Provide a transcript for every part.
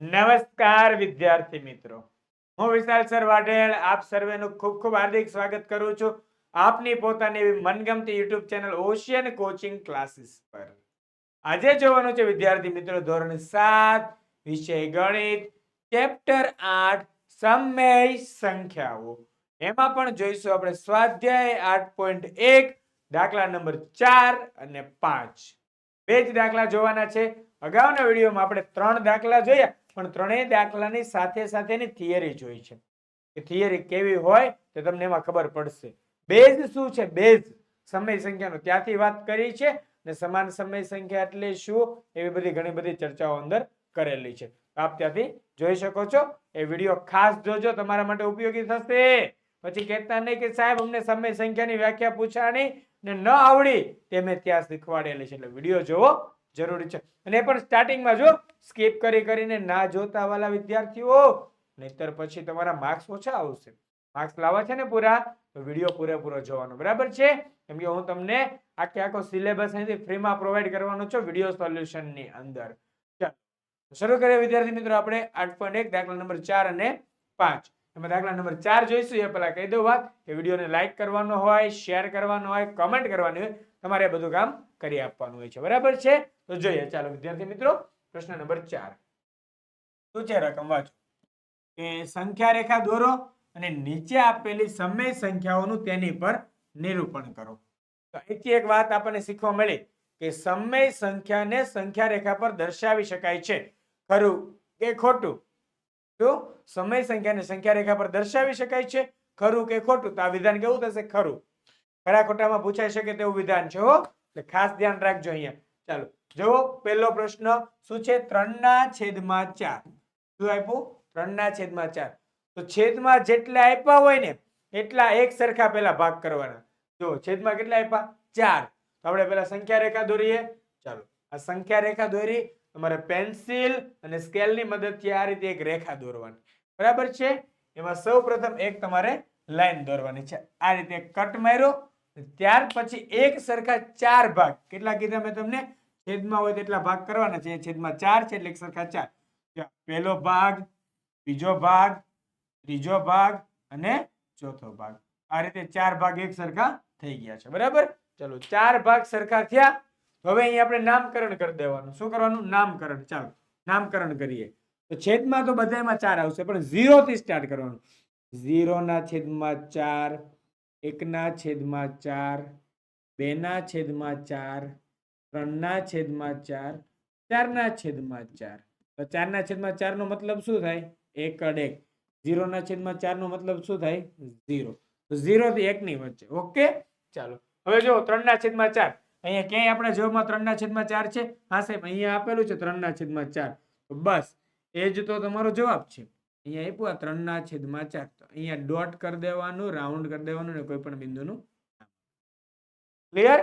નમસ્કાર, વિદ્યાર્થી મિત્રો. હું વિશાલ સર વાઢેલ આપ સર્વેનું ખૂબ ખૂબ હાર્દિક સ્વાગત કરું છું આપની પોતાની એવી મનગમતી YouTube channel ocean coaching classes પર. આજે જોવાનું છે, વિદ્યાર્થી મિત્રો, ધોરણ સાત, વિષય ગણિત, ચેપ્ટર આઠ, સમય સંખ્યાઓ. એમાં પણ જોઈશું આપણે સ્વાધ્યાય આઠ પોઈન્ટ એક, દાખલા નંબર ચાર અને પાંચ. બે જ દાખલા જોવાના છે. અગાઉના વિડીયોમાં આપણે ત્રણ દાખલા જોયા. પણ ત્રણેય દાખલાની સાથે સાથેની થિયરી જોઈ છે. કે થિયરી કેવી હોય તો તમને એમાં ખબર પડશે. બેઝ શું છે? બેઝ. સમય સંખ્યાનો. ત્યાંથી વાત કરી છે ને સમાન સમય સંખ્યા એટલે શું? એવી બધી ઘણી બધી ચર્ચાઓ અંદર કરેલી છે. આપ ત્યાંથી જોઈ શકો છો. એ વીડિયો ખાસ જોજો. તમારા માટે ઉપયોગી થશે. પછી કહેતા નહીં કે સાહેબ, અમને સમય સંખ્યાની વ્યાખ્યા પૂછાણી ને ન આવડી તે મેં ત્યાં શીખવાડેલી છે. એટલે વીડિયો જોવો. જરૂરી છે. અને એ પણ સ્ટાર્ટિંગમાં જો સ્કીપ કરી કરીને ના જોતા વાલા વિદ્યાર્થીઓ, નહીતર પછી તમારા માર્ક્સ ઓછા આવશે. માર્ક્સ લાવવા છે ને પૂરા, તો વીડિયો પૂરેપૂરો જોવાનો. બરાબર છે? કેમ કે હું તમને આખે આખો સિલેબસ અહીંથી ફ્રીમાં પ્રોવાઈડ કરવાનો છું વીડિયો સોલ્યુશનની અંદર. શરૂ કરીએ વિદ્યાર્થી મિત્રો આપણે આઠ પોઈન્ટ એક, દાખલા નંબર ચાર અને પાંચ. એમાં દાખલા નંબર ચાર જોઈશું. એ પહેલાં કહી દઉં વાત કે વિડીયોને લાઇક કરવાનો હોય શેર કરવાનો હોય કમેન્ટ કરવાની હોય તમારે આ બધું કામ કરી આપવાનું હોય છે. બરાબર છે? તો જોઈએ, ચાલો વિદ્યાર્થી મિત્રો, પ્રશ્ન નંબર ચાર. શું છે રકમ વાંચો. કે સંખ્યા રેખા દોરો અને નીચે આપેલી સમય સંખ્યાઓનું તેની પર નિરૂપણ કરો. તો અહીંથી એક વાત આપણને શીખવા મળી કે સમય સંખ્યાને સંખ્યા રેખા પર દર્શાવી શકાય છે. ખરું કે ખોટું? તો સમય સંખ્યાને સંખ્યા રેખા પર દર્શાવી શકાય છે. ખરું કે ખોટું? તો આ વિધાન કેવું થશે? ખરું. ખરા ખોટામાં પૂછાઈ શકે તેવું વિધાન છે, હો. એટલે ખાસ ધ્યાન રાખજો અહીંયા. ચાલો, જુઓ, પહેલો પ્રશ્ન, શું છે? ત્રણના છેદમાં ચાર. શું આપ્યું? ત્રણના છેદમાં ચાર. તો છેદમાં જેટલા આપ્યા હોય ને, એટલા એક સરખા પહેલા ભાગ કરવાના. જો છેદમાં કેટલા આપ્યા? ચાર. તો આપણે પહેલા સંખ્યા રેખા દોરીએ. ચાલો, આ સંખ્યા રેખા દોરી તમારે પેન્સિલ અને સ્કેલની મદદથી આ રીતે એક રેખા દોરવાની. બરાબર છે? એમાં સૌ પ્રથમ એક તમારે લાઈન દોરવાની છે. આ રીતે કટ માર્યો ત્યાર પછી એક સરખા ચાર ભાગ. કેટલા કીધા મેં તમને? છેદમાં હોય તેટલા ભાગ કરવાના છે. છેદમાં ચાર છે એટલે એક સરખા ચાર. પહેલો ભાગ, બીજો ભાગ, ત્રીજો ભાગ અને ચોથો ભાગ. આ રીતે ચાર ભાગ એક સરખા થઈ ગયા છે. બરાબર? ચલો, ચાર ભાગ સરખા થયા. હવે અહીં આપણે નામકરણ કરી દેવાનું. શું કરવાનું? નામકરણ. ચાલો, નામકરણ કરીએ. તો છેદમાં તો બધામાં ચાર આવશે, પણ ઝીરો થી સ્ટાર્ટ કરવાનું. ઝીરો ના છેદમાં ચાર એકના છેદમાં ચાર, બેના છેદમાં ચાર, ત્રણના છેદમાં ચાર, ચારના છેદમાં ચાર. તો ચારના છેદમાં ચારનો મતલબ શું થાય? એક અડ એક. ઝીરોના છેદમાં ચારનો મતલબ શું થાય? ઝીરો. તો ઝીરો એકની વચ્ચે. ઓકે? ચાલો. હવે જો ત્રણના છેદમાં ચાર. અહીંયા ક્યાંય આપણા જવાબમાં ત્રણના છેદમાં ચાર છે? હા સાહેબ, અહીંયા આપેલું છે ત્રણના છેદમાં ચાર. બસ, એ જ તો તમારો જવાબ છે. અહીંયા આપ્યું આ ત્રણના છેદમાં ચાર. તો અહીંયા ડોટ કરી દેવાનું રાઉન્ડ કરી દેવાનું ને કોઈ પણ બિંદુનું ક્લિયર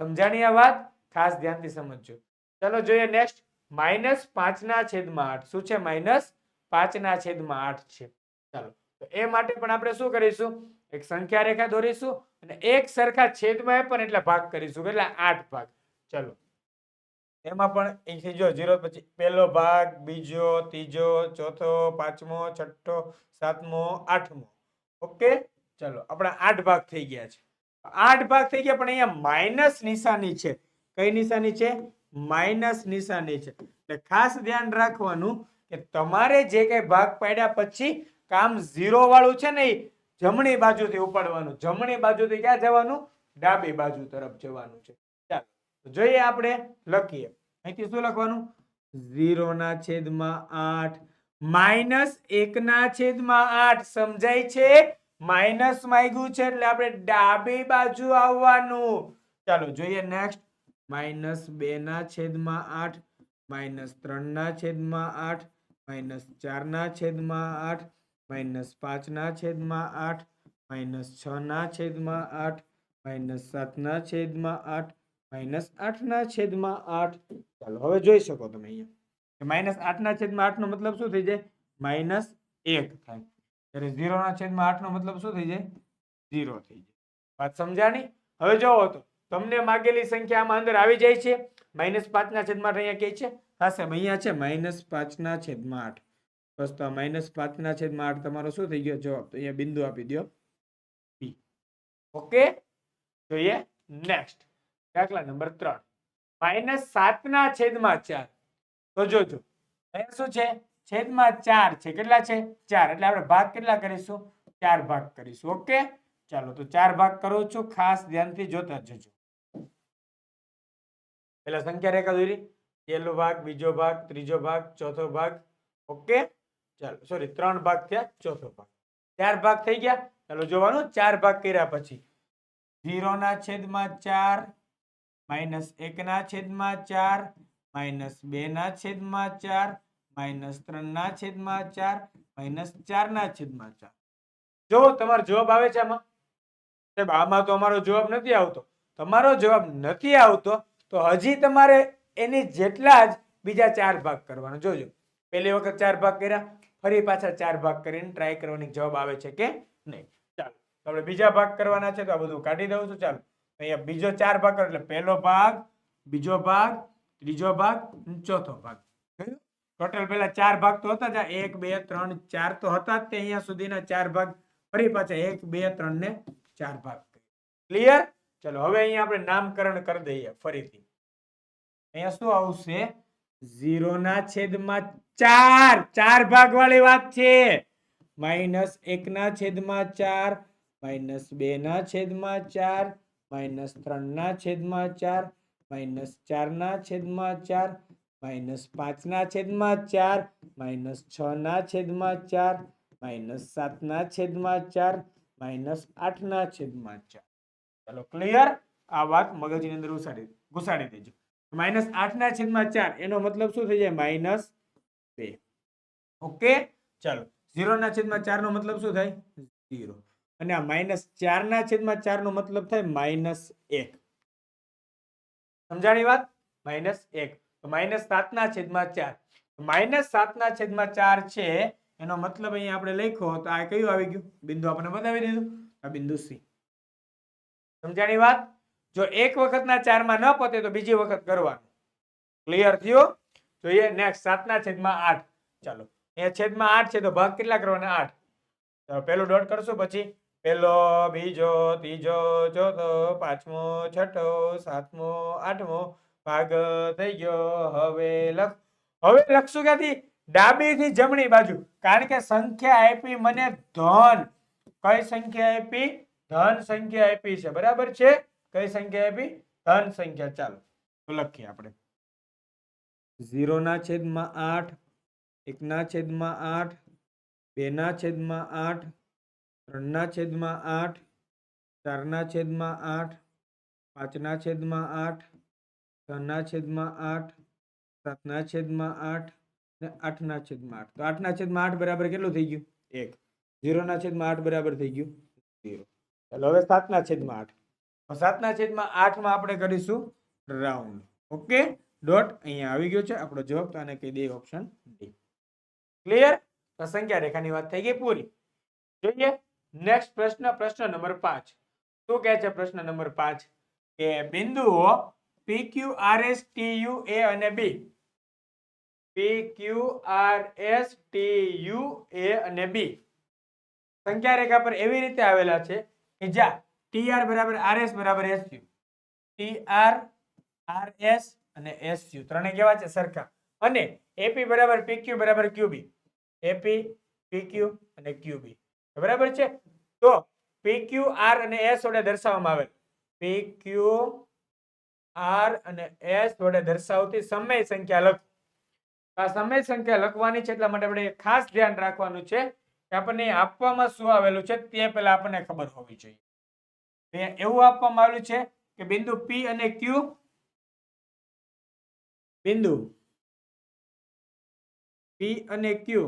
સમજાણી આ વાત? ખાસ ધ્યાનથી સમજજો. ચલો જોઈએ નેક્સ્ટ માઇનસ પાંચના છેદમાં આઠ. શું છે માઇનસ? પાંચના છેદમાં આઠ છે. ચાલો. તો એ માટે પણ આપણે શું કરીશું? એક સંખ્યા રેખા દોરીશું અને એક સરખા છેદમાં પણ એટલે ભાગ કરીશું. એટલે આઠ ભાગ. ચલો. એમાં પણ અહીંથી જો ઝીરો પછી પહેલો ભાગ, બીજો, ત્રીજો, ચોથો, પાંચમો, છઠ્ઠો, સાતમો, આઠમો. ઓકે ચલો, આપણા આઠ ભાગ થઈ ગયા છે. આઠ ભાગ થઈ ગયા, પણ અહીંયા માઇનસ નિશાની છે. કઈ નિશાની છે? માઇનસ નિશાની છે. એટલે ખાસ ધ્યાન રાખવાનું કે તમારે જે કઈ ભાગ પાડ્યા પછી કામ ઝીરો વાળું છે ને જમણી બાજુથી ઉપાડવાનું. જમણી બાજુથી ક્યાં જવાનું? ડાબી બાજુ તરફ જવાનું છે. જોઈએ આપણે લખીએ. અહીંથી શું લખવાનું? ઝીરો ના છેદમાં આઠ. માઇનસ એક ના છેદમાં આઠ. સમજાય છે? માઇનસ માંગ્યું છે એટલે આપણે ડાબી બાજુ આવવાનું. ચાલો જોઈએ નેક્સ્ટ માઇનસ બે ના છેદમાં આઠ. માઇનસ ત્રણ ના છેદમાં આઠ. માઇનસ ચાર ના છેદમાં આઠ. માઇનસ પાંચ ના છેદમાં આઠ. માઇનસ છ ના છેદમાં આઠ. માઇનસ સાત ના છેદમાં આઠ. માઇનસ આઠ ના છેદમાં આઠ. ચાલો, હવે જોઈ શકો તમે અહીંયા. માઇનસ આઠ ના છેદમાં આઠ નો મતલબ શું થઈ જાય? માઇનસ એક થાય. ત્યારે ઝીરો ના છેદમાં આઠ નો મતલબ શું થઈ જાય? ઝીરો થઈ જાય. વાત સમજાણી? હવે જોવો તો, તમને માગેલી સંખ્યા આમાં અંદર આવી જાય છે. માઇનસ પાંચના છેદમાં અહીંયા કે છે. હા, સાહેબ, અહીંયા છે. માઇનસ પાંચના છેદમાં આઠ. બસ તો માઇનસ પાંચના છેદમાં આઠ તમારો શું થઈ ગયો? જવાબ તો અહીંયા બિંદુ આપી દો ઓકે? જોઈએ, નેક્સ્ટ. દાખલા નંબર ત્રણ. માઇનસ સાતના છેદમાં ચાર. તો જોજો. અહીંયા શું છે? છેદમાં ચાર છે. કેટલા છે? ચાર. એટલે આપણે ભાગ કેટલા કરીશું? ચાર ભાગ કરીશું. ઓકે? ચાલો, તો ચાર ભાગ કરું છું. ખાસ ધ્યાનથી જોતા જજો. પેલા સંખ્યા રેખા દોરી. પહેલો ભાગ, બીજો ભાગ, ત્રીજો ભાગ, ચોથો ભાગ. ઓકે? ચાલો સોરી ત્રણ ભાગ થયા, ચોથો ભાગ. ચાર ભાગ થઈ ગયા. ચાલો, જોવાનું. ચાર ભાગ કર્યા પછી. ઝીરો ના છેદમાં ચાર માઇનસ એક ના છેદમાં ચાર, માઇનસ બે ના છેદમાં ચાર, માઇનસ ત્રણ ના છેદમાં ચાર, માઇનસ ચાર ના છેદમાં ચાર. જો તમારો જવાબ આવે છે આમાં? સાહેબ, આમાં તો અમારો જવાબ નથી આવતો. તમારો જવાબ નથી આવતો, તો હજી તમારે એની જેટલા જ બીજા ચાર ભાગ કરવાના. જોજો. પહેલી વખત ચાર ભાગ કર્યા, ફરી પાછા ચાર ભાગ કરીને ટ્રાય કરવાની જવાબ આવે છે કે નહીં? ચાલો. આપણે બીજા ભાગ કરવાના છે, તો આ બધું કાઢી દઉં છું. ચાલો. અહીંયા બીજો ચાર ભાગ એટલે પહેલો ભાગ બીજો ભાગ ત્રીજો ભાગ ચોથો ભાગ. ટોટલ પેલા ચાર ભાગ તો હતા જ એક બે ત્રણ ચાર તો હતા જ તે અહીંયા સુધીના ચાર ભાગ. ફરી પાછા એક બે ત્રણ ને ચાર ભાગ ક્લિયર ચલો હવે અહીંયા આપણે નામકરણ કરી દઈએ ફરીથી. અહીંયા શું આવશે? ઝીરો ના છેદમાં ચાર. ચાર ભાગ વાળી વાત છે. માઇનસ એક ના છેદમાં ચાર માઇનસ બે ના છેદમાં ચાર માઇનસ ત્રણ ના છેદમાં ચાર માઇનસ ચાર ના છેદમાં ચાર માઇનસ પાંચ ના છેદમાં ચાર માઇનસ છ ના છેદમાં ચાર માઇનસ સાત ના છેદમાં ચાર માઇનસ આઠ ના છેદમાં ચાર. ચાલો ક્લિયર આ વાત મગજની અંદર ઉસાડી ઘુસાડી દેજો. માઇનસ આઠ ના છેદમાં ચાર, એનો મતલબ શું થઈ જાય? માઇનસ બે. ઓકે? ચાલો. ઝીરો ના છેદમાં ચાર નો મતલબ શું થાય? ઝીરો. અને આ માઇનસ ચારના છેદમાં ચાર નો મતલબ થાય માઇનસ એક. સમજાણી વાત? માઇનસ એક. તો માઇનસ સાત ના છેદમાં ચાર. માઇનસ સાત ના છેદમાં ચાર છે, એનો મતલબ અહીંયા આપણે લખ્યો તો આ કયું આવી ગયું? બિંદુ આપણે બતાવી દીધું? આ બિંદુ સી. સમજાણી વાત? જો એક વખતના ચારમાં ન પતે તો બીજી વખત કરવાનું. ક્લિયર થયું? જોઈએ નેક્સ્ટ સાતના છેદમાં આઠ. ચાલો. અહીંયા છેદમાં આઠ છે તો ભાગ કેટલા કરવાના? આઠ. પેલું ડોટ કરશું પછી પેલો બીજો, ત્રીજો, ચોથો, પાંચમો, છઠ્ઠો, સાતમો, આઠમો ભાગ થઈ ગયો. હવે લખ, હવે લખશું ક્યાંથી? ડાબીથી જમણી બાજુ. કારણ કે સંખ્યા આપી મને ધન. કઈ સંખ્યા આપી? ધન સંખ્યા આપી છે. બરાબર છે? કઈ સંખ્યા આપી? ધન સંખ્યા. ચાલો, તો લખીએ આપણે. ઝીરો ના છેદમાં આઠ, એકના છેદમાં આઠ, બેના છેદમાં આઠ ત્રણના છેદમાં આઠ, ચારના છેદમાં આઠ, પાંચના છેદમાં આઠ, છના છેદમાં આઠ, સાતના છેદમાં આઠ ને આઠના છેદમાં આઠ. તો આઠના છેદમાં આઠ બરાબર કેટલું થઈ ગયું? એક. ઝીરોના છેદમાં આઠ બરાબર થઈ ગયું? ઝીરો. ચાલો, હવે સાતના છેદમાં આઠ. સાતના છેદમાં આઠમાં આપણે કરીશું રાઉન્ડ ઓકે? ડોટ અહીંયા આવી ગયો છે આપણો જવાબ, તો આને કહી દઈએ ઓપ્શન ડી ક્લિયર સંખ્યા રેખાની વાત થઈ ગઈ પૂરી. જોઈએ. નેક્સ્ટ પ્રશ્ન પ્રશ્ન નંબર પાંચ. શું કહે છે પ્રશ્ન નંબર પાંચ? કે બિંદુઓ P Q R S T U A અને B P Q R S T U A અને બી સંખ્યા રેખા પર એવી રીતે આવેલા છે કે જ્યાં ટી આર બરાબર આર એસ બરાબર S U T R R S અને એસ યુ ત્રણે કેવા છે? સરખા. અને એપી બરાબર પી ક્યુ બરાબર ક્યુબી એપી પી ક્યુ અને ક્યુબી બરાબર છે? તો પી આર અને એસ વડે દર્શાવવામાં આવે પી ક્યુ આર અને એસ વડે દર્શાવતી સમય સંખ્યા લખ. આ સમય સંખ્યા લખવાની છે એટલા માટે આપણે ખાસ ધ્યાન રાખવાનું છે કે આપણને આપવામાં શું આવેલું છે તે પહેલા આપણને ખબર હોવી જોઈએ. એવું આપવામાં આવેલું છે કે બિંદુ પી અને ક્યુ બિંદુ પી અને ક્યુ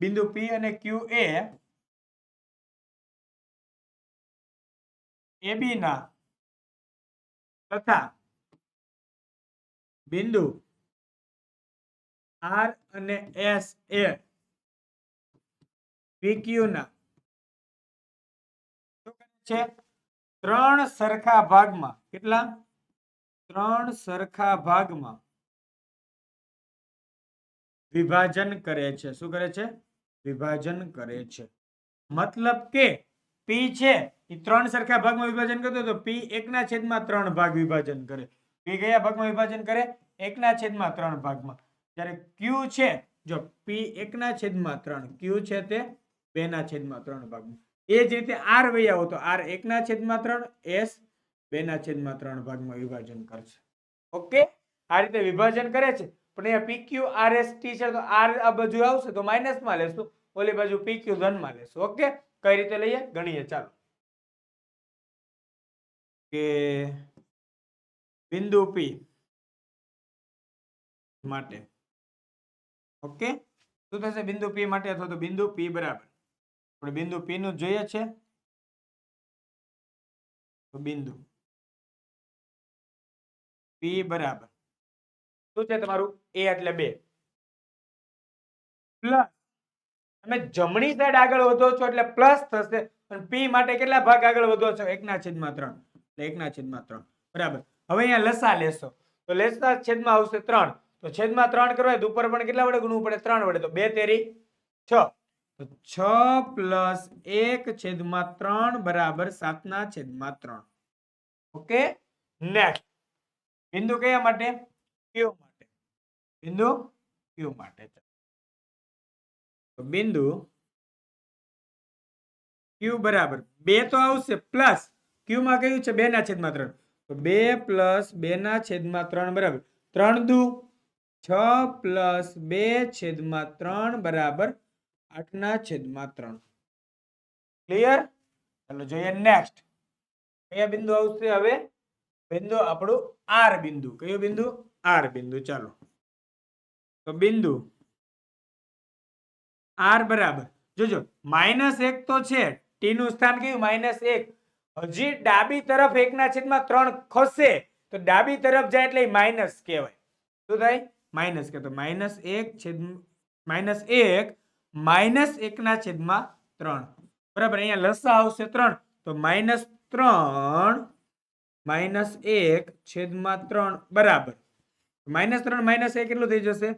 બિંદુ પી અને ક્યુ એ એબી ના તથા બિંદુ આર અને એસ એ પીક્યુ ના. છે? ત્રણ સરખા ભાગમાં. કેટલા? ત્રણ સરખા ભાગમાં વિભાજન કરે છે. શું કરે છે? વિભાજન કરે છે. મતલબ કે પી છે, એ ત્રણ સરખા ભાગમાં વિભાજન કરતો તો પી એકના છેદમાં ત્રણ ભાગ વિભાજન કરે. પી કયા ભાગમાં વિભાજન કરે? એકના છેદમાં ત્રણ ભાગમાં. જ્યારે ક્યુ છે, જો પી એકના છેદમાં ત્રણ ક્યુ છે તે બેના છેદમાં ત્રણ ભાગમાં. એ જ રીતે આર વહી આવો તો આર એકના છેદમાં ત્રણ એસ બેના છેદમાં ત્રણ ભાગમાં વિભાજન કરશે. ઓકે? આ રીતે વિભાજન કરે છે. પણ અહીંયા પીક્યુ આર એસ ટી છે, તો આર આ બાજુ આવશે તો માઇનસમાં લેશું. ઓલી બાજુ પીક્યુ ધનમાં લેશું. ઓકે? કઈ રીતે લઈએ? ગણીએ. ચાલો. કે બિંદુ પી માટે. ઓકે? શું થશે? બિંદુ પી માટે અથવા તો બિંદુ પી બરાબર. આપણે બિંદુ પી નું જોઈએ છે. બિંદુ પી બરાબર. શું છે તમારું? એ એટલે બે. પ્લસ, તમે જમણી સાઈડ આગળ વધો છો એટલે પ્લસ થશે. અને પી માટે કેટલા ભાગ આગળ વધો છો? એકના છેદમાં ત્રણ. એટલે એકના છેદમાં ત્રણ. બરાબર. હવે અહીંયા લસા લેશો. તો લેસના છેદમાં આવશે ત્રણ. તો છેદમાં ત્રણ કરવા ઉપર પણ કેટલા વડે ગુણવું પડે? ત્રણ વડે. તો બે તેરી છ. તો છ પ્લસ એક છેદમાં ત્રણ બરાબર સાતના છેદમાં ત્રણ. ઓકે? નેક્સ્ટ. બિંદુ કયા માટે? ક્યુ માટે. બિંદુ ક્યુ માટે બિંદુ ક્યુ બરાબર બે તો આવશે પ્લસ ક્યુ માં કયું છે? બે ના છેદમાં ત્રણ. બે પ્લસ બે ના છેદમાં ત્રણ બરાબર. ત્રણ દુ. છ પ્લસ બે છેદમાં ત્રણ બરાબર આઠના છેદમાં ત્રણ. ક્લિયર ચાલો જોઈએ નેક્સ્ટ કયા બિંદુ આવશે હવે? બિંદુ આપણું આર બિંદુ. કયું બિંદુ? આર બિંદુ. ચાલો. તો બિંદુ આર બરાબર જોજો માઇનસ એક તો છે ટી નું સ્થાન કયું માઇનસ એક. હજી ડાબી તરફ એકના છેદમાં ત્રણ ખસે, તો ડાબી તરફ જાય એટલે માઇનસ કહેવાય. શું થાય? માઇનસ કે તો માઇનસ એક છેદ માઇનસ એક માઇનસ એકના છેદમાં ત્રણ. બરાબર, અહીંયા લસા આવશે ત્રણ. તો માઇનસ ત્રણ માઇનસ એક છેદમાં ત્રણ. બરાબર. માઇનસ ત્રણ માઇનસ એક કેટલું થઈ જશે?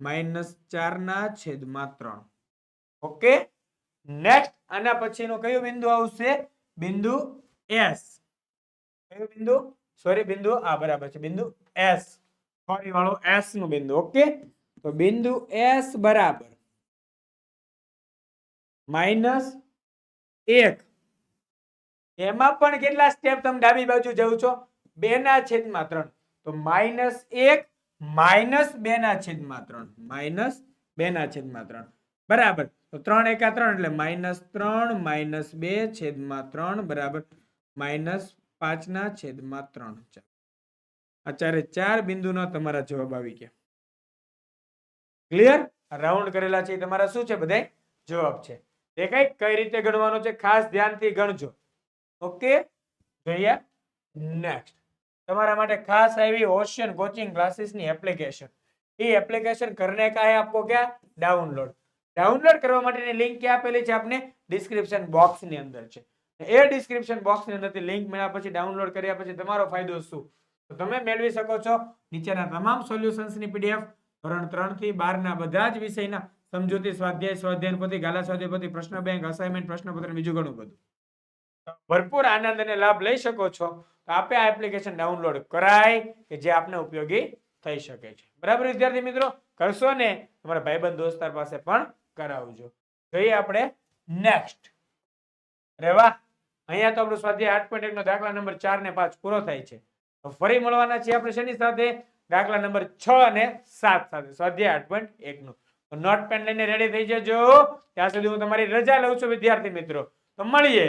માઇનસ ચારના છેદમાં ત્રણ. ઓકે? નેક્સ્ટ આના પછીનું કયું બિંદુ આવશે? બિંદુ એસ કયું બિંદુ? સોરી બિંદુ આ બરાબર છે. બિંદુ એસ સોરી વાળો એસનું બિંદુ, ઓકે? તો બિંદુ એસ બરાબર. માઇનસ એક. એમાં પણ કેટલા સ્ટેપ તમે ડાબી બાજુ જવું છો? બે ના છેદમાં ત્રણ. તો માઇનસ એક માઇનસ બે ના છેદમાં ત્રણ. માઇનસ બે ના છેદમાં ત્રણ. બરાબર. તો ત્રણ એકા ત્રણ એટલે માઇનસ ત્રણ, માઇનસ બે છેદમાં ત્રણ, બરાબર. માઇનસ પાંચના છેદમાં ત્રણ. ચાર અત્યારે ચારે બિંદુનો તમારા જવાબ આવી ગયા. ક્લિયર? રાઉન્ડ કરેલા છે તમારા શું છે બધાય? જવાબ છે. કઈ કઈ રીતે ગણવાનો છે? ખાસ ધ્યાનથી ગણજો. ઓકે? જોઈએ નેક્સ્ટ. તમારા માટે ખાસ આવી ઓશિયન કોચિંગ ક્લાસીસની એપ્લિકેશન એ એપ્લિકેશન કરને કા હે આપકો ક્યા? ડાઉનલોડ ડાઉનલોડ કરવા માટેની લિંક ક્યાં આપેલી છે આપને? ડિસ્ક્રિપ્શન બોક્સની અંદર છે. એ ડિસ્ક્રિપ્શન બોક્સની અંદરથી લિંક મળ્યા પછી ડાઉનલોડ કર્યા પછી તમારો ફાયદો શું? તો તમે મેળવી શકો છો નીચેના તમામ સોલ્યુશન્સની પીડીએફ ધોરણ ત્રણથી બાર ના બધા જ વિષયના સમજૂતી સ્વાધ્યાય, સ્વાધ્યાયન પોથી, ગાલા સ્વાધ્યાય પોથી, પ્રશ્ન બેંક અસાઇનમેન્ટ પ્રશ્નપત્ર, બીજું ઘણું બધું. ભરપૂર આનંદ અને લાભ લઈ શકો છો, તો આપે આ એપ્લિકેશન ડાઉનલોડ કરાય, કે જે આપને ઉપયોગી થઈ શકે છે. બરાબર, વિદ્યાર્થી મિત્રો? કરશો ને, તમારા ભાઈબંધ દોસ્તાર પાસે પણ કરાવજો. જોઈએ આપણે નેક્સ્ટ રેવા અહીંયા તો આપણું સ્વાધ્યાય આઠ પોઈન્ટ નો દાખલા નંબર ચાર ને પાંચ પૂરો થાય છે. તો ફરી મળવાના છીએ આપણે શેની સાથે? દાખલા નંબર છ અને સાત સાથે. સ્વાધ્યાય આઠ પોઈન્ટ એક નું તો નોટ પેન લઈને રેડી થઈ જજો. ત્યાં સુધી હું તમારી રજા લઉં છું, વિદ્યાર્થી મિત્રો. તો મળીએ.